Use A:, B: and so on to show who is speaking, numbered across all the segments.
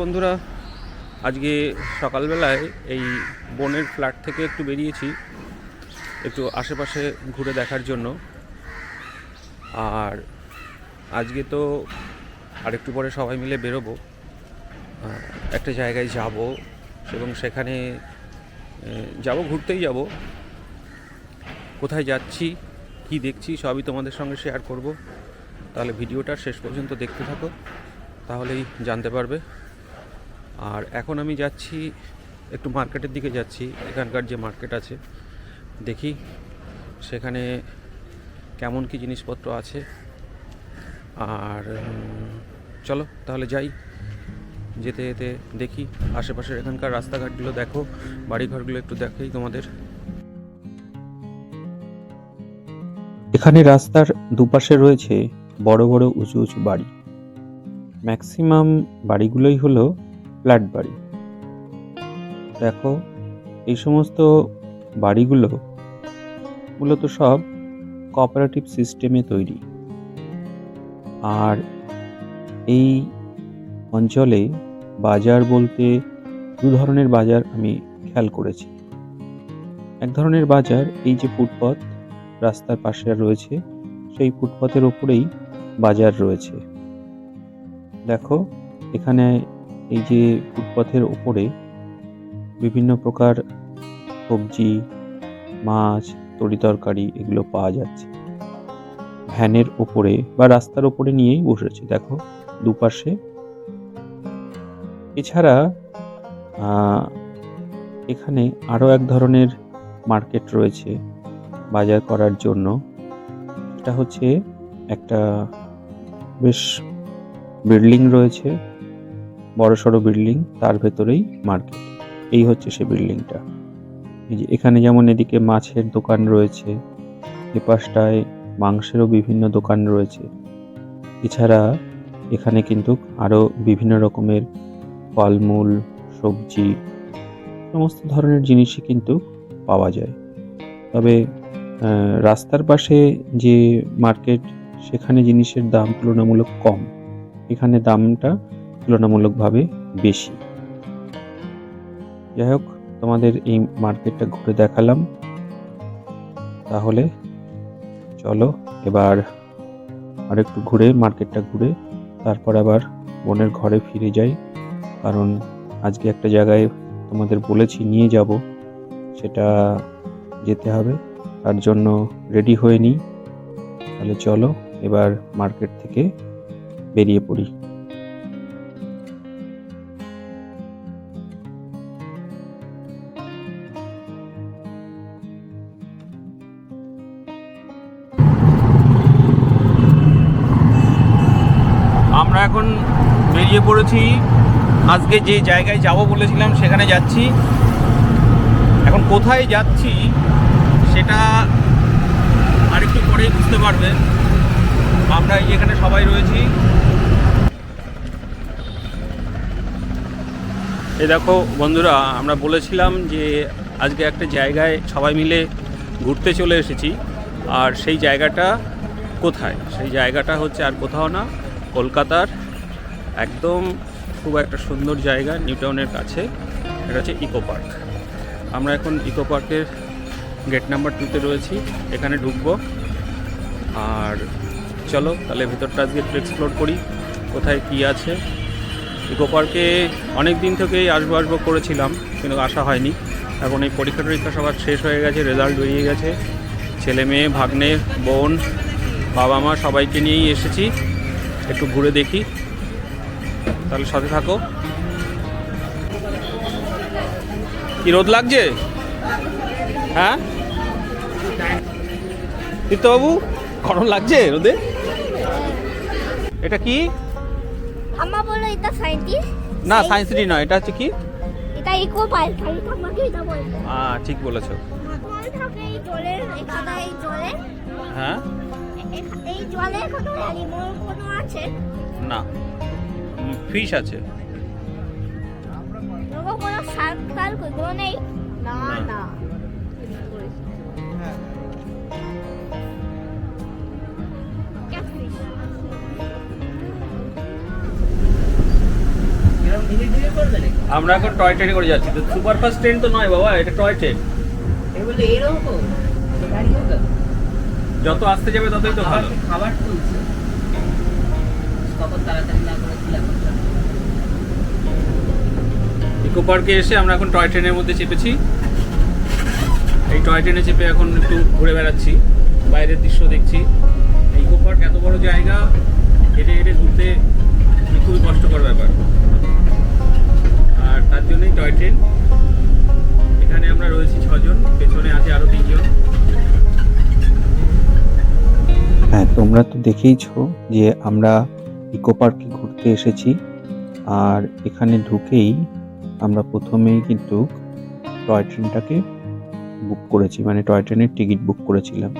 A: বন্ধুরা, আজকে সকালবেলায় এই বনের ফ্ল্যাট থেকে একটু বেরিয়েছি, একটু আশেপাশে ঘুরে দেখার জন্য। আর আজকে তো আরেকটু পরে সবাই মিলে বেরোবো। একটা জায়গায় যাব এবং সেখানে যাব, ঘুরতেই যাব। কোথায় যাচ্ছি, কি দেখছি, সবই তোমাদের সঙ্গে শেয়ার করব। তাহলে ভিডিওটা শেষ পর্যন্ত দেখতে থাকো, তাহলেই জানতে পারবে। আর এখন আমি যাচ্ছি, একটু মার্কেটের দিকে যাচ্ছি, এখানকার যে মার্কেট আছে, দেখি সেখানে কেমন কি জিনিসপত্র আছে। আর, চলো তাহলে যাই, যেতে যেতে দেখি আশেপাশের এখানকার রাস্তাঘাটগুলো দেখো, বাড়িঘরগুলো একটু দেখাই তোমাদের।
B: এখানে রাস্তার দুপাশে রয়েছে বড় বড় উঁচু উঁচু বাড়ি। ম্যাক্সিমাম বাড়িগুলোই হলো ফ্ল্যাট বাড়ি দেখো, এই সমস্ত বাড়িগুলো মূলত সব কোঅপারেটিভ সিস্টেমে তৈরি। আর এই অঞ্চলে বাজার বলতে দু ধরনের বাজার আমি খেয়াল করেছি। এক ধরনের বাজার এই যে ফুটপথ, রাস্তার পাশে রয়েছে, সেই ফুটপথের ওপরেই বাজার রয়েছে। দেখো, এখানে এই যে ফুটপাথের ওপরে বিভিন্ন প্রকার সবজি, মাছ তরিতরকারি এগুলো পাওয়া যাচ্ছে। ভ্যানের ওপরে বা রাস্তার ওপরে নিয়েই বসেছে দেখো, দুপাশে। এছাড়া এখানে আরও এক ধরনের মার্কেট রয়েছে বাজার করার জন্য। এটা হচ্ছে একটা বেশ বিল্ডিং রয়েছে। বড় সড়ো বিল্ডিং তার ভেতরেই মার্কেট এই হচ্ছে সে বিল্ডিংটা এই যে এখানে যেমন এদিকে মাছের দোকান রয়েছে, এ পাশটায় মাংসেরও বিভিন্ন দোকান রয়েছে। এছাড়া এখানে কিন্তু আরও বিভিন্ন রকমের ফলমূল, সবজি, সমস্ত ধরনের জিনিসই কিন্তু পাওয়া যায়। তবে রাস্তার পাশে যে মার্কেট সেখানে জিনিসের দাম তুলনামূলক কম। এখানে দামটা তুলনামূলকভাবে বেশি। যাই হোক, তোমাদের এই মার্কেটটা ঘুরে দেখালাম। তাহলে চলো এবার আরেকটু ঘুরে, মার্কেটটা ঘুরে, তারপর আবার বোনের ঘরে ফিরে যাই। কারণ আজকে একটা জায়গায় তোমাদের বলেছি নিয়ে যাব, সেটা যেতে হবে। তার জন্য রেডি হয়ে নিই। তাহলে চলো এবার মার্কেট থেকে বেরিয়ে পড়ি।
A: এখন বেরিয়ে পড়েছি। আজকে যে জায়গায় যাব বলেছিলাম, সেখানে যাচ্ছি। এখন কোথায় যাচ্ছি, সেটা আরেকটু পরেই বুঝতে পারবে। আমরা এখানে সবাই রয়েছি। এ দেখো বন্ধুরা, আমরা বলেছিলাম যে আজকে একটা জায়গায় সবাই মিলে ঘুরতে চলে এসেছি। আর সেই জায়গাটা কোথায়? সেই জায়গাটা হচ্ছে আর কোথাও না কলকাতার একদম খুব একটা সুন্দর জায়গা নিউ টাউনের কাছে। এটা হচ্ছে ইকো পার্ক। আমরা এখন ইকো পার্কের গেট নাম্বার টুতে রয়েছি। এখানে ঢুকবো। আর চলো, তাহলে ভেতরটা আজকে একটু এক্সপ্লোর করি, কোথায় কি আছে। ইকো পার্কে অনেক দিন থেকেই আসব আসব করেছিলাম, কিন্তু আসা হয়নি। এখন এই পরীক্ষা টরীক্ষা সবার শেষ হয়ে গেছে রেজাল্ট বেরিয়ে গেছে। ছেলে মেয়ে, ভাগ্নে, বোন বাবা মা সবাইকে নিয়েই এসেছি। একটু ঘুরে দেখি। তাহলে সাথে থাকো। কি রোদ লাগছে? হ্যাঁ? তীর্থবাবু গরম লাগছে রোদে? এটা কি?
C: আম্মা বলল এটা সায়েন্টিস্ট
A: না সায়েন্স সিটি নয় এটা হচ্ছে কি?
C: এটা ইকো পার্ক আমি তোমাকে এটা বলব।
A: ঠিক বলেছ।
C: থাকে এই জলের এখানে জলে।
A: হ্যাঁ?
C: এই জলে কোনো অ্যানিমাল কোনো আছে?
A: না। ফিশ আছে।
C: কোনো কোনো শার্ক টার্ক ওগুলো নেই? না
A: না। আমরা এখন টয় ট্রেনে করে যাচ্ছি। তো সুপার ফাস্ট ট্রেন তো নয় বাবা এটা টয় ট্রেন
D: এগুলো এরকম।
A: যত আসতে যাবে ততই তো ভালো।
D: খাবার তুলছে। তাড়াতাড়ি না করে
A: ইকো পার্কে এসে আমরা এখন টয় ট্রেনের মধ্যে চেপেছি। এই টয় ট্রেনে চেপে এখন একটু ঘুরে বেড়াচ্ছি। বাইরের দৃশ্য দেখছি। ইকো পার্ক এত বড় জায়গা হেঁটে হেঁটে ঘুরতে মানে খুবই কষ্টকর ব্যাপার। আর তার জন্যই টয় ট্রেন এখানে আমরা রয়েছি ছজন পেছনে আছে আরও তিনজন।
B: হ্যাঁ তোমরা তো দেখেইছো যে আমরা ইকো পার্কে ঘুরতে এসেছি। আর এখানে ঢুকেই আমরা প্রথমেই কিন্তু টয় ট্রেনটাকে বুক করেছি মানে টয় ট্রেনের টিকিট বুক করেছিলাম।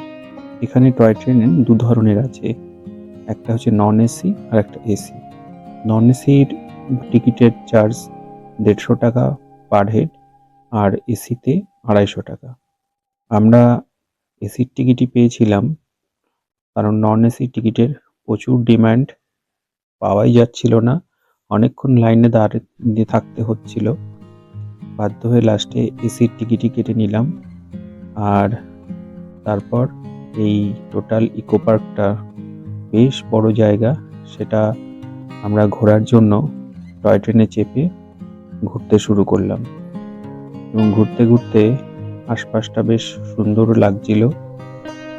B: এখানে টয় ট্রেন দু ধরনের আছে। একটা হচ্ছে নন এসি আর একটা এসি নন এসির টিকিটের চার্জ দেড়শো টাকা পার হেড আর এসিতে আড়াইশো টাকা। আমরা এসির টিকিটই পেয়েছিলাম কারণ নন এসি টিকিটের প্রচুর ডিমান্ড পাওয়াই যাচ্ছিল না। অনেকক্ষণ লাইনে দাঁড়িয়ে থাকতে হচ্ছিল। বাধ্য হয়ে লাস্টে এসির টিকিটই কেটে নিলাম। আর তারপর এই টোটাল ইকো পার্কটা বেশ বড় জায়গা। সেটা আমরা ঘোরার জন্য টয় ট্রেনে চেপে ঘুরতে শুরু করলাম। এবং ঘুরতে ঘুরতে আশপাশটা বেশ সুন্দর লাগছিল।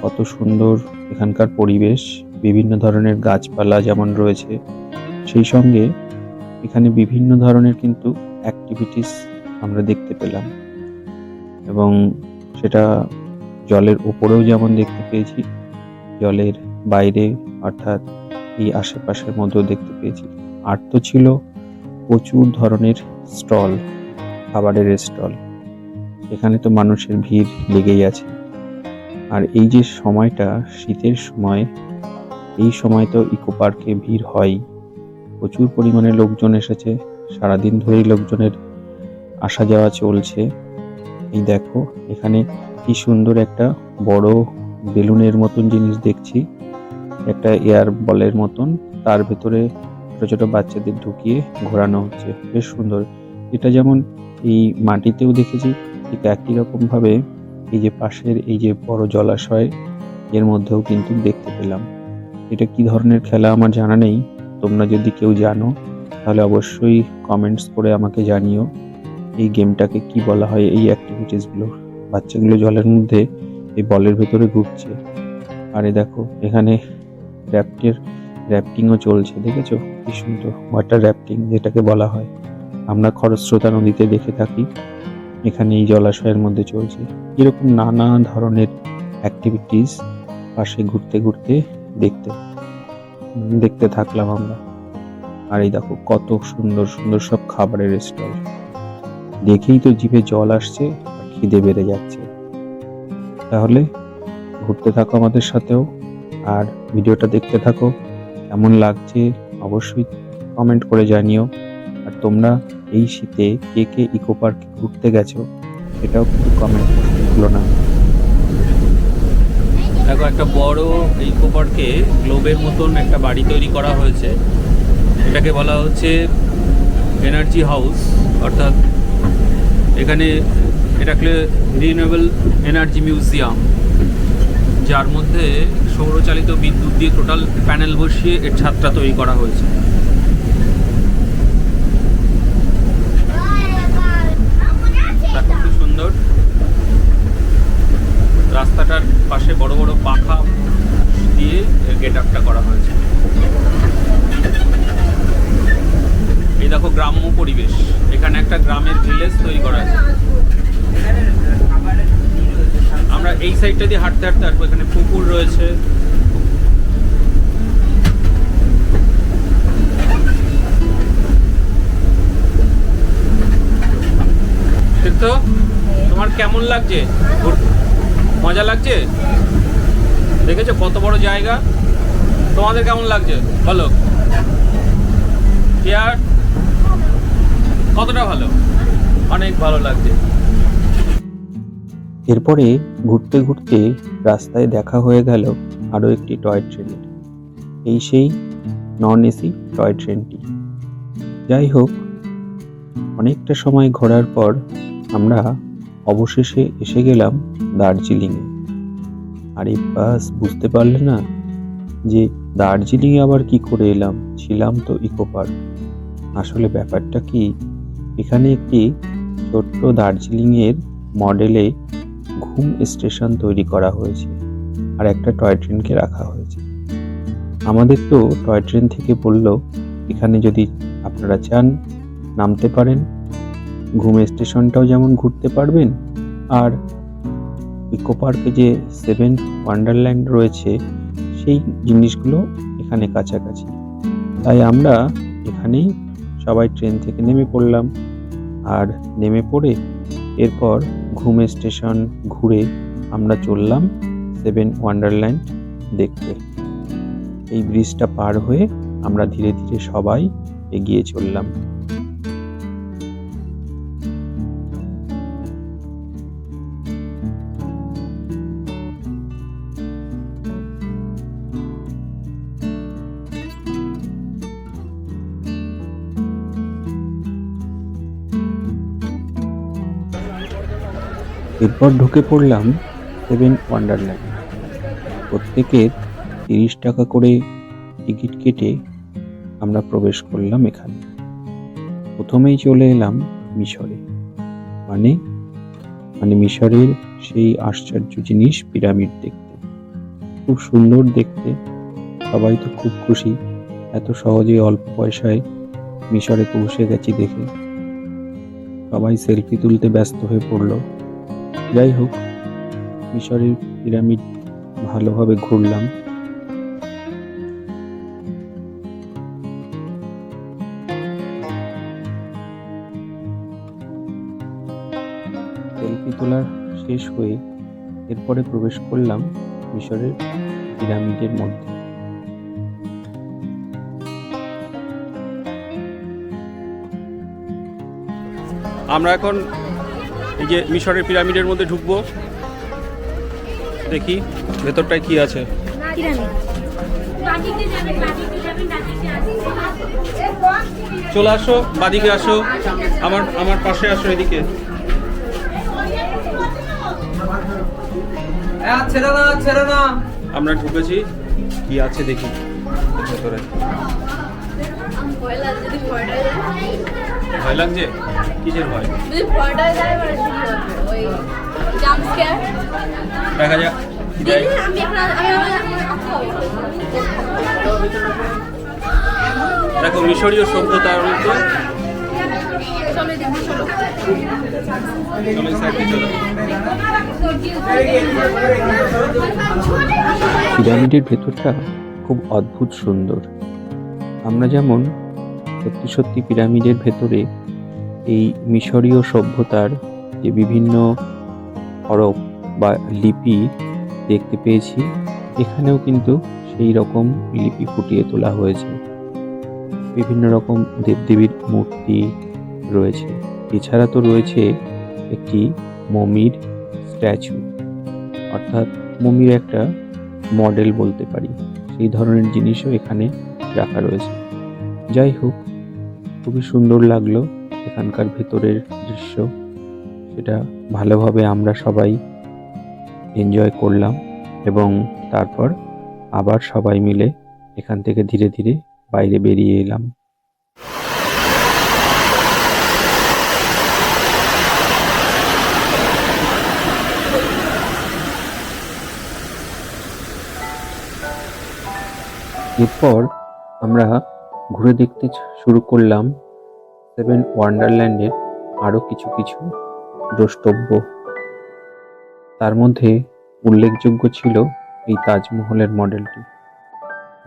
B: কত সুন্দর এখানকার পরিবেশ, বিভিন্ন ধরনের গাছপালা যেমন রয়েছে। সেই সঙ্গে এখানে বিভিন্ন ধরনের কিন্তু অ্যাক্টিভিটিস আমরা দেখতে পেলাম। এবং সেটা জলের ওপরেও যেমন দেখতে পেয়েছি, জলের বাইরে অর্থাৎ এই আশেপাশের মধ্যেও দেখতে পেয়েছি। আর তো ছিল প্রচুর ধরনের স্টল, খাবারের স্টল। এখানে তো মানুষের ভিড় লেগেই আছে। আর এই যে সময়টা, শীতের সময়, এই সময় তো ইকো পার্কে ভিড় হয়। প্রচুর পরিমাণে লোকজন এসেছে, সারাদিন ধরেই লোকজনের আসা যাওয়া চলছে। এই দেখো, এখানে কি সুন্দর একটা বড় বেলুনের মতন জিনিস দেখছি। একটা এয়ার বলের মতন, তার ভেতরে ছোট ছোট বাচ্চাদের ঢুকিয়ে ঘোরানো হচ্ছে। বেশ সুন্দর। এটা যেমন এই মাটিতেও দেখেছি, ঠিক একই রকম ভাবে এই যে পাশের, এই যে বড় জলাশয়, এর মধ্যেও কিন্তু দেখতে পেলাম। এটা কি ধরনের খেলা আমার জানা নেই। তোমরা যদি কেউ জানো, তাহলে অবশ্যই কমেন্টস করে আমাকে জানিও। এই গেমটাকে কি বলা হয়, এই অ্যাক্টিভিটিসগুলো বাচ্চাগুলো জলের মধ্যে এই বলের ভেতরে ঘুরছে। আরে দেখো, এখানে র্যাপটের র্যাপটিংও চলছে, দেখেছ? কি সুন্দর ওয়াটার র্যাপটিং যেটাকে বলা হয়। আমরা খরস্রোতা নদীতে দেখে থাকি। এখানে এই জলাশয়ের মধ্যে চলছে। এরকম নানা ধরনের অ্যাক্টিভিটিস পাশে ঘুরতে ঘুরতে দেখতে দেখতে থাকলাম আমরা। আর এই দেখো কত সুন্দর সুন্দর সব খাবারের স্টল। দেখেই তো জিভে জল আসছে আর খিদে বেড়ে যাচ্ছে। তাহলে ঘুরতে থাকো আমাদের সাথেও, আর ভিডিওটা দেখতে থাকো। কেমন লাগছে অবশ্যই কমেন্ট করে জানিও। তোমরা এই শীতে কে কে ইকো পার্কে ঘুরতে গেছো, সেটাও কিন্তু কমেন্ট করতে ভুলো না।
A: দেখো, একটা বড় ইকো পার্কে গ্লোবের মতন একটা বাড়ি তৈরি করা হয়েছে। এটাকে বলা হচ্ছে এনার্জি হাউস অর্থাৎ এখানে এটাকে রিনিউয়েবল এনার্জি মিউজিয়াম যার মধ্যে সৌরচালিত বিদ্যুৎ দিয়ে টোটাল প্যানেল বসিয়ে এর ছাদটা তৈরি করা হয়েছে দেখো খুব সুন্দর রাস্তাটার পাশে বড় বড় পাখা দিয়ে গেট আপটা করা হয়েছে। এই দেখো গ্রাম্য পরিবেশ। এখানে একটা গ্রামের ভিলেজ তৈরি করা আছে। আমরা এই সাইডটা দিয়ে হাঁটতে হাঁটতে আসব। এখানে পুকুর রয়েছে। সিদ্ধ, তোমার কেমন লাগছে? মজা লাগছে? দেখেছ কত বড় জায়গা? তোমাদের কেমন লাগছে? বলো। চেয়ার কতটা ভালো? অনেক ভালো লাগছে।
B: এরপরে ঘুরতে ঘুরতে রাস্তায় দেখা হয়ে গেল আরও একটি টয় ট্রেনের এই সেই নন এসি টয় ট্রেনটি। যাই হোক, অনেকটা সময় ঘোরার পর আমরা অবশেষে এসে গেলাম দার্জিলিংয়ে। আরে বাস, বুঝতে পারলে না যে দার্জিলিংয়ে আবার কি করে এলাম? ছিলাম তো ইকো পার্ক। আসলে ব্যাপারটা কি, এখানে একটি ছোট্ট দার্জিলিংয়ের মডেলে ঘুম স্টেশন তৈরি করা হয়েছে আর একটা টয় ট্রেনকে রাখা হয়েছে। আমাদের তো টয় ট্রেন থেকে বলল, এখানে যদি আপনারা চান, নামতে পারেন। ঘুম স্টেশনটাও যেমন ঘুরতে পারবেন, আর ইকো পার্কে যে সেভেন ওয়ান্ডারল্যান্ড রয়েছে, সেই জিনিসগুলো এখানে কাছাকাছি। তাই আমরা এখানেই সবাই ট্রেন থেকে নেমে পড়লাম। আর নেমে পড়ে এরপর ঘুম স্টেশন ঘুরে আমরা চললাম সেভেন ওয়ান্ডারল্যান্ড দেখতে। এই ব্রিজটা পার হয়ে আমরা ধীরে ধীরে সবাই এগিয়ে চললাম। এরপর ঢুকে পড়লাম সেভেন ওয়ান্ডারল্যান্ড। প্রত্যেকের তিরিশ টাকা করে টিকিট কেটে আমরা প্রবেশ করলাম এখানে। প্রথমেই চলে এলাম মিশরে। মানে? মানে মিশরের সেই আশ্চর্য জিনিস পিরামিড দেখতে। খুব সুন্দর দেখতে। সবাই তো খুব খুশি। এত সহজে অল্প পয়সায় মিশরে পৌঁছে গেছি দেখে। সবাই সেলফি তুলতে ব্যস্ত হয়ে পড়ল। যাই হোক, মিশরের পিরামিড ভালোভাবে ঘুরলাম। সেলফি শেষ হয়ে এরপরে প্রবেশ করলাম মিশরের পিরামিডের মধ্যে।
A: আমরা এখন এই যে মিশরের পিরামিডের মধ্যে ঢুকবো। দেখি ভেতরটায় কি আছে। চলে আসো বাদিকে আসো। আমার আমার পাশে আসো এদিকে। আমরা ঢুকেছি। কি আছে দেখি। ভেতরে। ভয় লাগছে? কিসের ভয়? দেখা যাক দেখো মিশরীয় সভ্যতার মধ্যে চলো এই চলো।
B: পিরামিডের ভেতরটা খুব অদ্ভুত সুন্দর। আমরা যেমন সত্যি সত্যি পিরামিডের ভেতরে এই মিশরীয় সভ্যতার যে বিভিন্ন হরফ বা লিপি দেখতে পেয়েছি, এখানেও কিন্তু সেই রকম লিপি ফুটিয়ে তোলা হয়েছে। বিভিন্ন রকম দেবদেবীর মূর্তি রয়েছে। এছাড়া তো রয়েছে একটি মমির স্ট্যাচু। অর্থাৎ মমির একটা মডেল বলতে পারি। সেই ধরনের জিনিসও এখানে রাখা রয়েছে। যাই হোক খুবই সুন্দর লাগল এখানকার ভেতরের দৃশ্য। সেটা ভালোভাবে আমরা সবাই এনজয় করলাম এবং তারপর আবার সবাই মিলে এখান থেকে ধীরে ধীরে বাইরে বেরিয়ে এলাম। এরপর আমরা ঘুরে দেখতে শুরু করলাম সেভেন ওয়ান্ডারল্যান্ডের আরও কিছু কিছু দ্রষ্টব্য। তার মধ্যে উল্লেখযোগ্য ছিল এই তাজমহলের মডেলটি।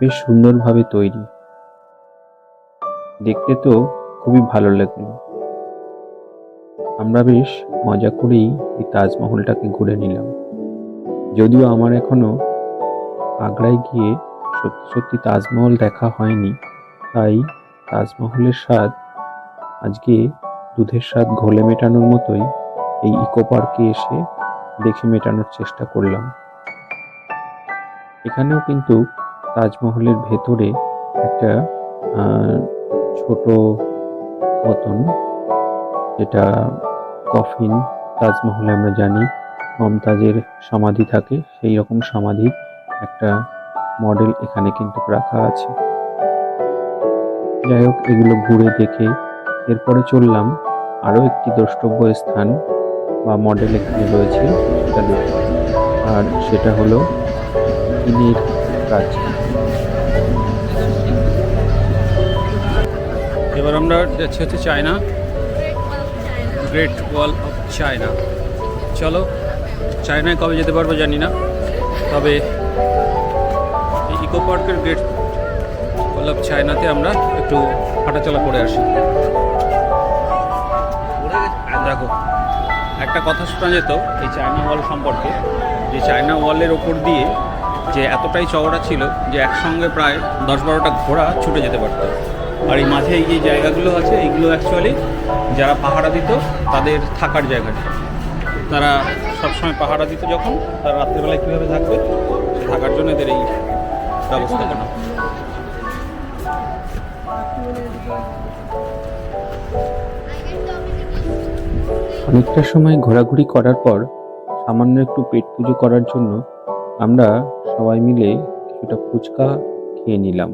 B: বেশ সুন্দরভাবে তৈরি। দেখতে তো খুবই ভালো লাগল। আমরা বেশ মজা করেই এই তাজমহলটাকে ঘুরে নিলাম। যদিও আমার এখনও আগ্রায় গিয়ে সত্যি সত্যি তাজমহল দেখা হয়নি, তাই তাজমহলের স্বাদ আজকে দুধের স্বাদ ঘোলে মেটানোর মতোই এই ইকো পার্কে এসে দেখে মেটানোর চেষ্টা করলাম। এখানেও কিন্তু তাজমহলের ভেতরে একটা ছোট মতন যেটা কফিন তাজমহলে আমরা জানি মমতাজের সমাধি থাকে, সেই রকম সমাধির একটা মডেল এখানে কিন্তু রাখা আছে। যাই হোক, এগুলো ঘুরে দেখে এরপরে চললাম আরও একটি দ্রষ্টব্য স্থান বা মডেল এখানে রয়েছে, সেটা দেখতে আর সেটা হলো ইনের কাজ।
A: এবার আমরা যাচ্ছি হচ্ছে China great wall of China চলো, চায়নায় কবে যেতে পারব জানি না, তবে ইকো পার্কের গ্রেট অফ চায়নাতে আমরা একটু হাঁটাচলা করে আসি। দেখো, একটা কথা শোনা যেত, এই চায়না ওয়াল সম্পর্কে, যে চায়না ওয়ালের ওপর দিয়ে যে এতটাই চওড়া ছিল যে একসঙ্গে প্রায় দশ বারোটা ঘোড়া ছুটে যেতে পারতো। আর এই মাঝে এই যে জায়গাগুলো আছে, এইগুলো অ্যাকচুয়ালি যারা পাহারা দিত, তাদের থাকার জায়গাটা তারা সবসময় পাহারা দিত যখন, তারা রাত্রেবেলায় কীভাবে থাকবে থাকার জন্য এদের এই ব্যবস্থা করা।
B: অনেকটা সময় ঘোরাঘুরি করার পর, সামান্য একটু পেট পুজো করার জন্য আমরা সবাই মিলে কিছুটা ফুচকা খেয়ে নিলাম।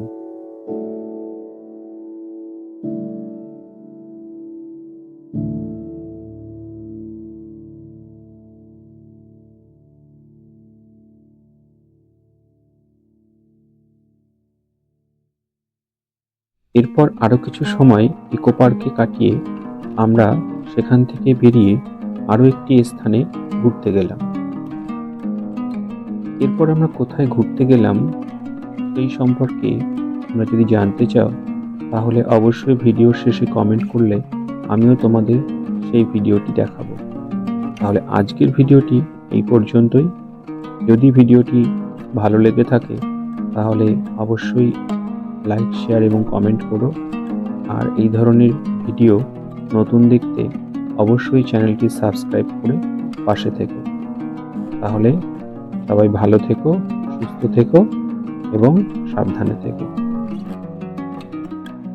B: এরপর আরও কিছু সময় ইকো পার্কে কাটিয়ে আমরা সেখান থেকে বেরিয়ে আরও একটি স্থানে ঘুরতে গেলাম। এরপর আমরা কোথায় ঘুরতে গেলাম সেই সম্পর্কে তোমরা যদি জানতে চাও, তাহলে অবশ্যই ভিডিওর শেষে কমেন্ট করলে আমিও তোমাদের সেই ভিডিওটি দেখাবো। তাহলে আজকের ভিডিওটি এই পর্যন্তই। যদি ভিডিওটি ভালো লেগে থাকে, তাহলে অবশ্যই লাইক শেয়ার এবং কমেন্ট করো। আর এই ধরনের ভিডিও নতুন দেখতে অবশ্যই চ্যানেলটি সাবস্ক্রাইব করে পাশে থেকো। তাহলে সবাই ভালো থেকো, সুস্থ থেকো এবং সাবধানে থেকো।